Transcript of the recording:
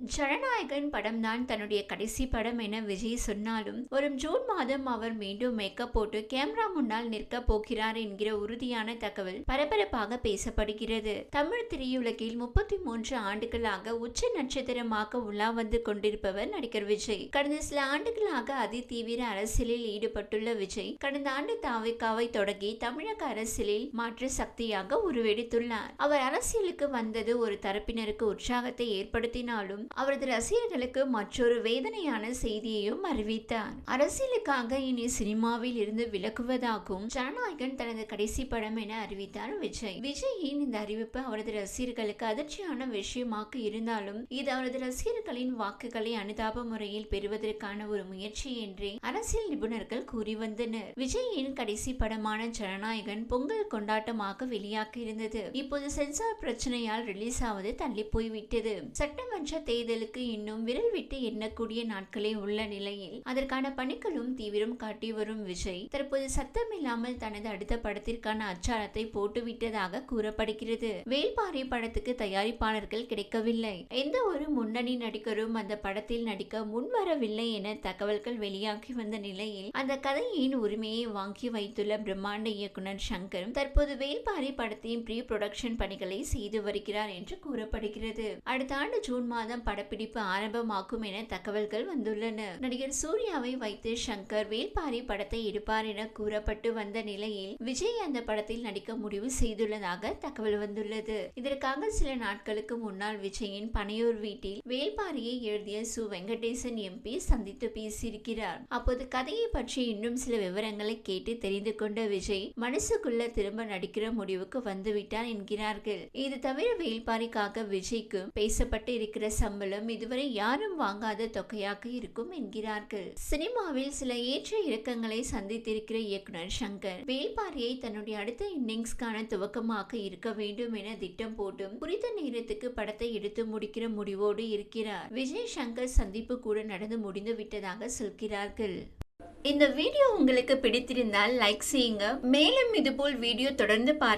ஜனநாயகன் படம் தான் தன்னுடைய கடைசி படம் என விஜய் சொன்னாலும் வரும் ஜூன் மாதம் அவர் மீண்டும் மேக்கப் போட்டு கேமரா முன்னால் நிற்க போகிறார் என்கிற உறுதியான தகவல் பரபரப்பாக பேசப்படுகிறது. தமிழ் திரையுலகில் முப்பத்தி மூன்று ஆண்டுகளாக உச்ச நட்சத்திரமாக உலா வந்து கொண்டிருப்பவர் நடிகர் விஜய். கடந்த சில ஆண்டுகளாக அதி தீவிர அரசியலில் ஈடுபட்டுள்ள விஜய் கடந்த ஆண்டு தாவிக்காவை தொடங்கி தமிழக அரசியலில் மாற்று சக்தியாக உருவெடுத்துள்ளார். அவர் அரசியலுக்கு வந்தது ஒரு தரப்பினருக்கு உற்சாகத்தை ஏற்படுத்தினாலும் அவரது ரசிகர்களுக்கு மற்றொரு வேதனையான செய்தியையும் அறிவித்தார். அரசியலுக்காக இனி சினிமாவில் இருந்து விலகுவதாகவும் ஜனநாயகன் தனது கடைசி படம் என அறிவித்தார் விஜய். விஜயின் இந்த அறிவிப்பு அவரது ரசிகர்களுக்கு அதிர்ச்சியான விஷயமாக இருந்தாலும் இது அவரது ரசிகர்களின் வாக்குகளை அனுதாப முறையில் பெறுவதற்கான ஒரு முயற்சி என்றே அரசியல் நிபுணர்கள் கூறி வந்தனர். விஜயின் கடைசி படமான ஜனநாயகன் பொங்கல் கொண்டாட்டமாக வெளியாக இருந்தது. இப்போது சென்சார் பிரச்சனையால் ரிலீஸ் ஆவது தள்ளி போய்விட்டது. சட்டமன்ற செய்தலுக்கு இன்னும் விரல் விட்டு எண்ணக்கூடிய நாட்களே உள்ள நிலையில் அதற்கான பணிகளும் தீவிரம் காட்டி வரும் விஜய் தற்போது சத்தமில்லாமல் தனது அடுத்த படத்திற்கான அச்சாரத்தை போட்டுவிட்டதாக கூறப்படுகிறது. வேல்பாரி படத்துக்கு தயாரிப்பாளர்கள் கிடைக்கவில்லை. எந்த ஒரு முன்னணி நடிகரும் அந்த படத்தில் நடிக்க முன்வரவில்லை என தகவல்கள் வெளியாகி வந்த நிலையில் அந்த கதையின் உரிமையை வாங்கி வைத்துள்ள பிரம்மாண்ட இயக்குனர் சங்கர் தற்போது வேல்பாரி படத்தின் ப்ரீ ப்ரொடக்ஷன் பணிகளை செய்து வருகிறார் என்று கூறப்படுகிறது. அடுத்த ஆண்டு ஜூன் மாதம் படப்பிடிப்பு ஆரம்பமாகும் என தகவல்கள் வந்துள்ளன. நடிகர் சூர்யாவை வைத்து சங்கர் வேல்பாரி படத்தை எடுப்பார் என கூறப்பட்டு வந்த நிலையில் விஜய் அந்த படத்தில் நடிக்க முடிவு செய்துள்ளதாக தகவல் வந்துள்ளது. இதற்காக சில நாட்களுக்கு முன்னால் விஜயின் பனையூர் வீட்டில் வேல்பாரியை எழுதிய சு. வெங்கடேசன் எம்பி சந்தித்து பேசியிருக்கிறார். அப்போது கதையை பற்றி இன்னும் சில விவரங்களை கேட்டு தெரிந்து கொண்ட விஜய் மனசுக்குள்ள திரும்ப நடிக்கிற முடிவுக்கு வந்துவிட்டார் என்கிறார்கள். இது தவிர வேல்பாரிக்காக விஜய்க்கும் பேசப்பட்டு இருக்கிற சம்பளம் இதுவரை யாரும் வாங்காத தொகையாக இருக்கும் என்கிறார்கள். சினிமாவில் சில ஏற்ற இறக்கங்களை சந்தித்திருக்கிற இயக்குனர் சங்கர் வேல்பாரியை தன்னுடைய அடுத்த இன்னிங்ஸ்க்கான துவக்கமாக இருக்க வேண்டும் என திட்டம் போட்டும் குறித்த நேரத்துக்கு படத்தை எடுத்து முடிக்கிற முடிவோடு இருக்கிறார். விஜய் சங்கர் சந்திப்பு கூட நடந்து முடிந்து விட்டதாக சொல்கிறார்கள். இந்த வீடியோ உங்களுக்கு பிடித்திருந்தால் லைக் செய்யுங்க. மேலும் இதுபோல் வீடியோ தொடர்ந்து பார்க்க